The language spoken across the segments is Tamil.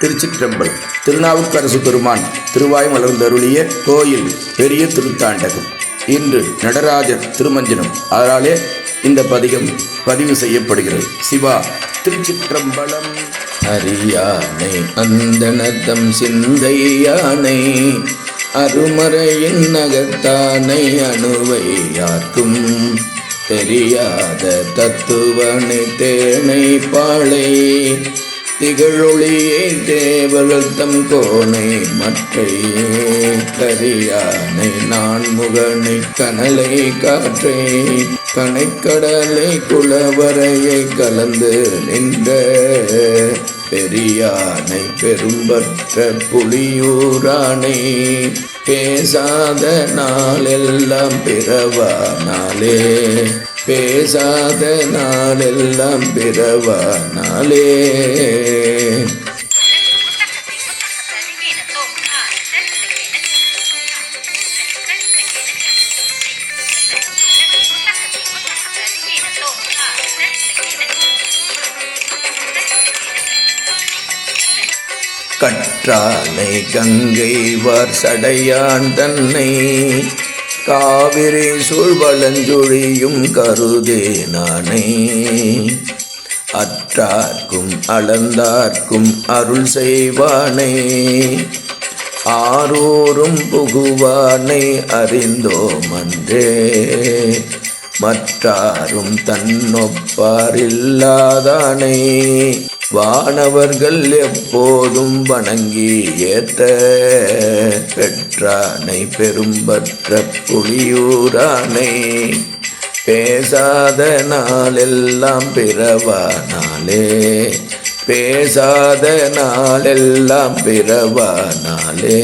திருச்சிற்றம்பலம். திருநாவுக்கரசு பெருமான் திருவாய் மலர்ந்தருளிய கோயில் பெரிய திருத்தாண்டகம். இன்று நடராஜர் திருமஞ்சனம். அதனாலே இந்த பதிகம் பதிவு செய்யப்படுகிறது. சிவா திருச்சிற்றம்பலம். அரியானை அந்தனதம் சிந்தை யானை அருமறையின் நகத்தானை அணுவை யாக்கும் தெரியாத தத்துவனை தேனை பாழை. திகழொளியே தேவர்கள் கோனை மற்றை கரியானை நான் முகனை கனலை காற்றை கனைக்கடலை குளவரையை கலந்து நின்ற பெரியானை பெரும்பற்ற புலியூரானை பேசாத நாளெல்லாம் பிறவா நாளே பேசாத நாளெல்லாம் பிறவா நாளே கற்றானை கங்கை வார் சடையான் தன்னை காவிரி சூழ்வளஞ்சொழியும் கருதே நானே. அற்றார்க்கும் அளந்தார்க்கும் அருள் செய்வானே. ஆரோரும் புகுவானை அறிந்தோம் அன்றே மற்றாரும் தன்னொப்பாரில்லாதானே. வானவர்கள் எப்போதும் வணங்கி ஏற்ற பெற்றானை பெரும்பற்ற புலியூரானை பேசாத நாளெல்லாம் பிறவா நாளே பேசாத நாளெல்லாம் பிறவா நாளே.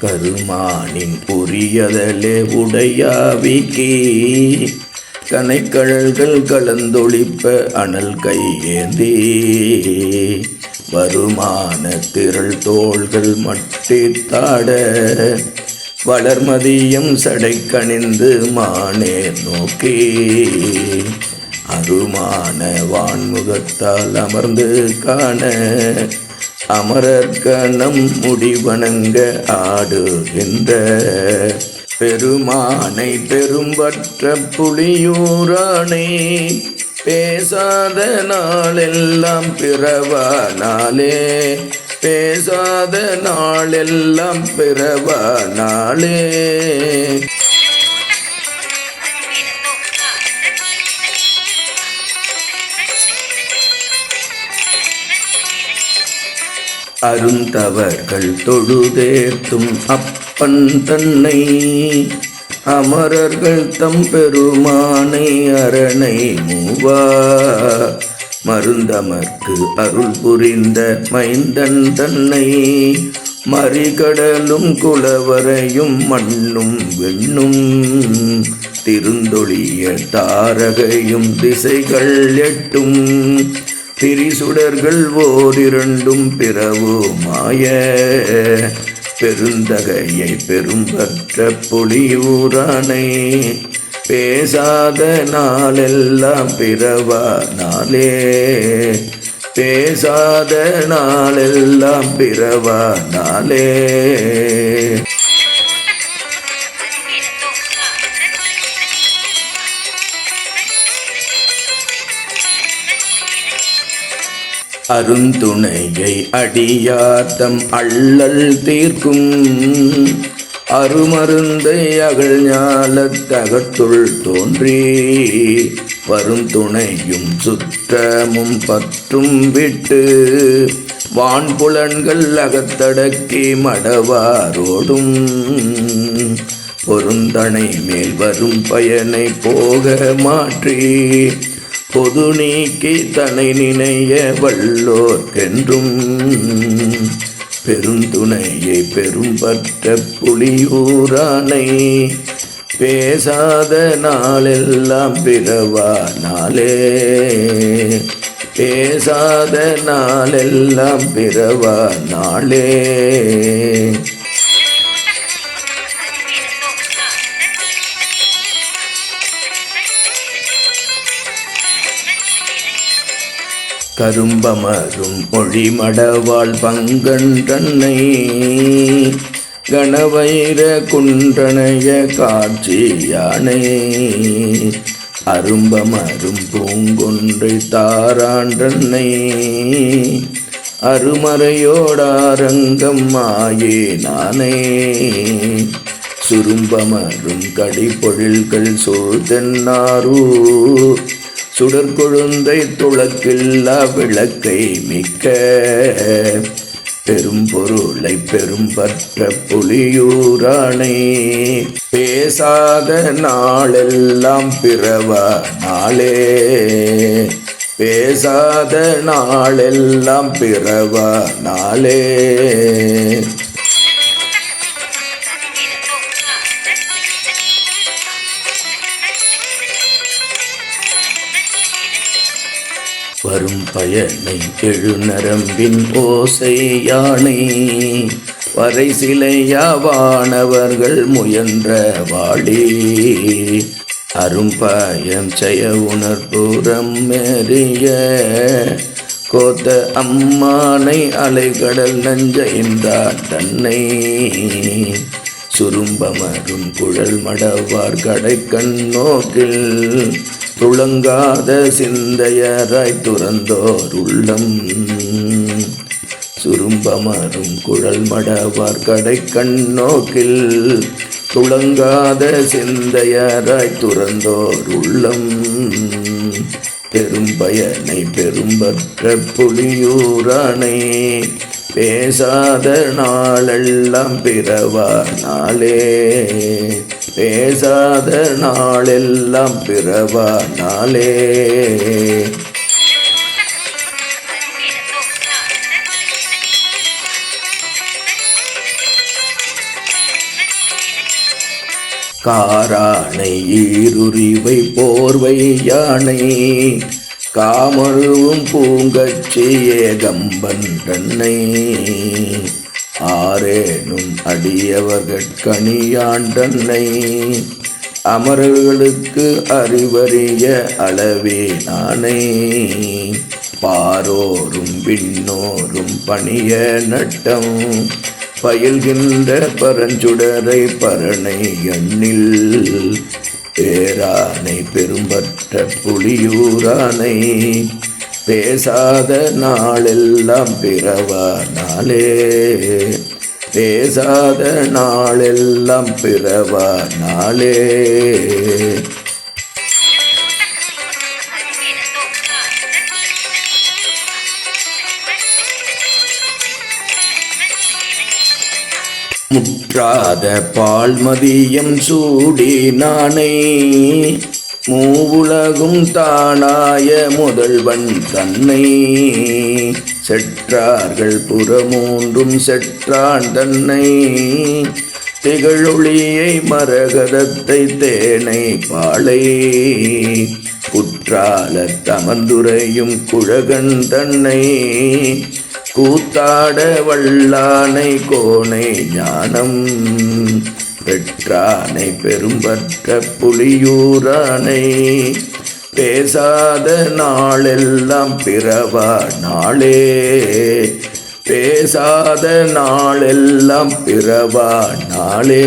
கருமானின் புரியதலே உடையாவிக்கே கனைக்கழல்கள் கலந்தொழிப்ப அனல் கையேந்தி வருமான திரள் தோள்கள் மட்டித்தாட வளர்மதியம் சடை கணிந்து மானே நோக்கி அருமான வான்முகத்தால் அமர்ந்து காண அமரர்கணம் முடிவணங்க ஆடுகின்ற பெருமானை பெரும்பற்ற புளியூரானே பேசாத நாளெல்லாம் பிறவா நாளே பேசாத நாளெல்லாம் பிறவா நாளே அருந்தவர்கள் தொழுதேர்த்தும் அப்பன் தன்னை அமரர்கள் தம் பெருமானை அரணை மூவா. மருந்தமர்க்கு அருள் புரிந்த மைந்தன் தன்னை மறிகடலும் குளவரையும் மண்ணும் வெண்ணும் திருந்தொழிய தாரகையும் திசைகள் எட்டும். திரிசுடர்கள் ஓரிரண்டும் பிறவு மாய. பெருந்தகையை பெரும்பற்ற பொலியூரானை பேசாத நாளெல்லாம் பிறவா நாளே. பேசாத நாளெல்லாம் பிறவா நாளே. அருந்துணையை அடியார்த்தம் அள்ளல் தீர்க்கும். அருமருந்தை அகழ் ஞாலத்தகத்துள் தோன்றி வரும் துணையும் சுற்றமும் பற்றும் விட்டு வான்புலன்கள் அகத்தடக்கி மடவாரோடும். பொருந்தனை மேல் வரும் பயனை போக மாற்றி பொது நீக்கி தனை நினைய வல்லோர்க்கென்றும் பெருந்துணையை பெரும்பற்ற புலியூரானை பேசாத நாளெல்லாம் பிறவா நாளே. பேசாத நாளெல்லாம் பிறவா நாளே. கரும்பமரும் மொழிமடவாள் பங்கன்றன்னை கணவைர குன்றனைய காட்சி யானை. அரும்பமரும் பூங்கொன்றை தாராண்டன்னை அருமறையோடாரங்கம் மாயே நானே. சுரும்பமரும் கடிப்பொழில்கள் சூழ்தென்னாரூர் சுடற்கொழுந்தை துளக்கில்லா விளக்கை மிக்க. பெரும் பொருளை பெரும்பற்ற புலியூரானே. பேசாத நாளெல்லாம் பிறவா நாளே. பேசாத நாளெல்லாம் பிறவா நாளே. வரும் பயனை எழுநரம்பின் ஓசை யானை. வரை சிலையாவானவர்கள் முயன்ற வாழி அரும்பயம் செய உணர்புறம் மேறிய கோத்த அம்மானை அலைகடல் நஞ்சைந்தார் தன்னை. சுரும்பமரும் குழல் மடவார் கடை கண்ணோக்கில் துளங்காத சிந்தையராய் துறந்தோர் உள்ளம். சுரும்பமரும் குழல் மடவார் கடை கண்ணோக்கில். துளங்காத சிந்தையராய் துறந்தோர் உள்ளம். பெரும்பயனை பெரும்பற்ற புலியூரானை பேசாத நாளெல்லாம் பிறவா நாளே. பேசாத நாளெல்லாம் பிறவா நாளே. காரானை ஈருரிவை போர்வை யானை. காமழுவும் பூங்கச்சி ஏகம்பன் தன்னை. ஆரேனும் அடியவர்கட்கணியாண்டன்னை அமரர்களுக்கு அறிவறிய அளவே நானே. பாரோரும் விண்ணோரும் பணிய நட்டம். பயில்கின்ற பரஞ்சுடரை பரணை எண்ணில். பேரானை பெரும்பற்ற புலியூரானை. பேசாத நாளெல்லாம் பிறவா நாளே. பேசாத நாளெல்லாம் பிறவா நாளே. முற்றாத பால்மதியம் சூடி நானே. மூவுலகும் தானாய முதல்வன் தன்னை செற்றார்கள் புறமூன்றும் செற்றான் தன்னை. திகழொளியை மரகதத்தை தேனை பாலை குற்றால தமந்துரையும் குழகன் தன்னை. கூத்தாட வல்லானை கோணை ஞானம் பெற்றானை பெரும்பற்ற புலியூரானை பேசாத நாளெல்லாம் பிறவா நாளே. பேசாத நாளெல்லாம் பிறவா நாளே.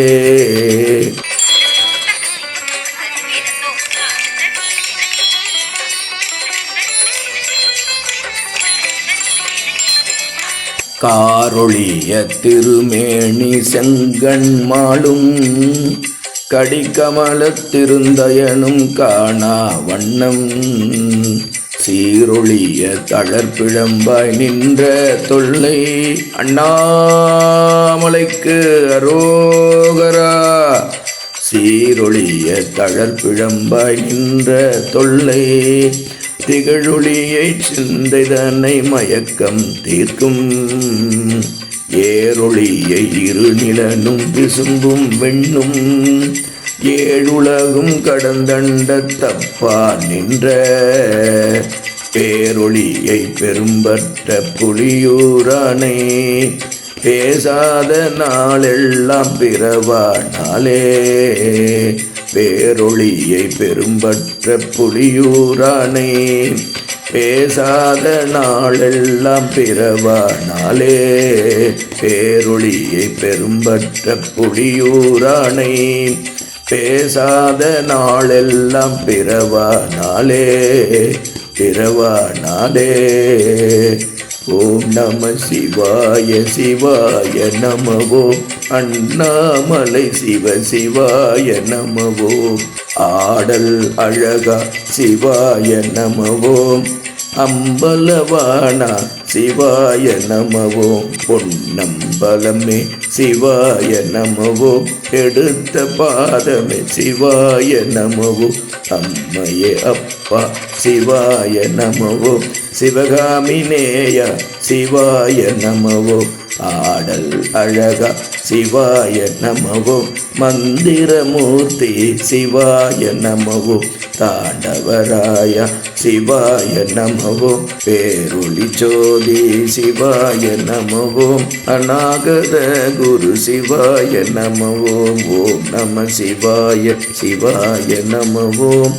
காரொளிய திருமேனி செங்கண் மாளும் கடிக்கமலத்திருந்தயனும் காணா வண்ணம். சீரொழிய தளர்பிழம்பாய் நின்ற தொல்லை அண்ணாமலைக்கு அரோகரா. சீரொழிய தளர்பிழம்பாய் நின்ற தொல்லை திகழொளியை சிந்தைதனை மயக்கம் தீர்க்கும். ஏரொளியை இருநிலனும் விசும்பும் வெண்ணும். ஏழுலகும் கடந்தண்ட தப்பா நின்ற. பேரொளியை பெரும்பற்ற புலியூரானே பேசாத நாளெல்லாம் பிறவா நாளே. பேரொளியை பெரும்பற்ற புலியூரானே பேசாத நாளெல்லாம் பிறவா நாளே பேரொளியை பெரும்பற்ற புலியூரானே பேசாத நாளெல்லாம் பிறவா நாளே பிறவா நாளே. ஓம் நம சிவாய சிவாய நமவோ. அண்ணாமலை சிவ சிவாய நமவோ. ஆடல் அழகா சிவாய நமவோம் அம்பலவானா சிவாய நமவோம். பொன்னம்பலமே சிவாய நமவோம். எடுத்த பாதமே சிவாய நமவோ அம்மையே அப்பா சிவாய நமவோம். சிவகாமினேய சிவாய நமவோம். ஆடல் அழகா சிவாய நமவோ மந்திரமூர்த்தி சிவாய நமவோ தாண்டவராய சிவாய நமவோ பேருளி ஜோதி சிவாய நமவோ அநாகத குரு சிவாய நமவோம் ஓம் நம சிவாய சிவாய நமவோம்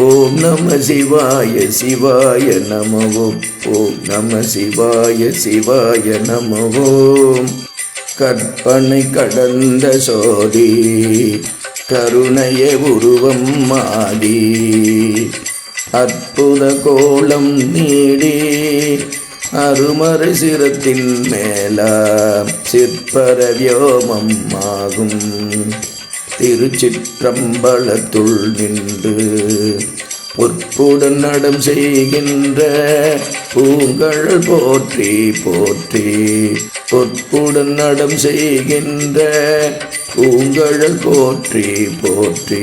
ஓம் நம சிவாய சிவாய நமவோம். ஓம் நம சிவாய சிவாய நமவோம். கற்பனை கடந்த சோதி கருணைய உருவம் மாடி அற்புத கோலம் நீடி அருமறு சிரத்தின் மேல சிற்பர வியோமம் ஆகும். திருச்சிற்றம்பலத்துள் நின்று பொற்புடன் நடம் செய்கின்ற பூங்கள் போற்றி போற்றி. பொற்புடன் நடம் செய்கின்ற பூங்கழல் போற்றி போற்றி.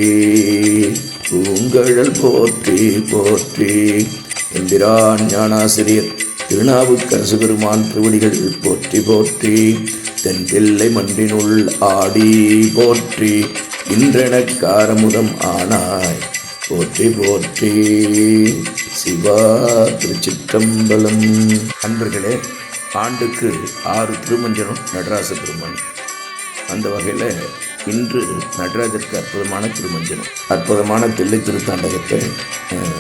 பூங்கழல் போற்றி போற்றி. என்கிறான் ஞானாசிரியர் திருநாவுக்கரசு பெருமான் திருவடிகள் போற்றி போற்றி. தென் பிள்ளை மன்றினுள் ஆடி போற்றி. இன்றெனக்காரமுதம் ஆனாய். போற்றி போற்றி. சிவா திருச்சிற்றம்பலம். அன்பர்களே ஆண்டுக்கு ஆறு திருமஞ்சனம் நடராச பெருமான் அந்த வகையில் இன்று நடராஜருக்கு அற்புதமான திருமஞ்சனம். அற்புதமான தில்லை திருத்தாண்டகத்தை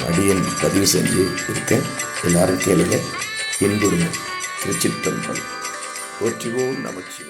அடியன் பதிவு செஞ்சு இருக்கேன். எல்லாரும் கேளுங்க. இன்புறுங்க திருச்சிற்றம்பலம். போற்றிவோம் நமச்சி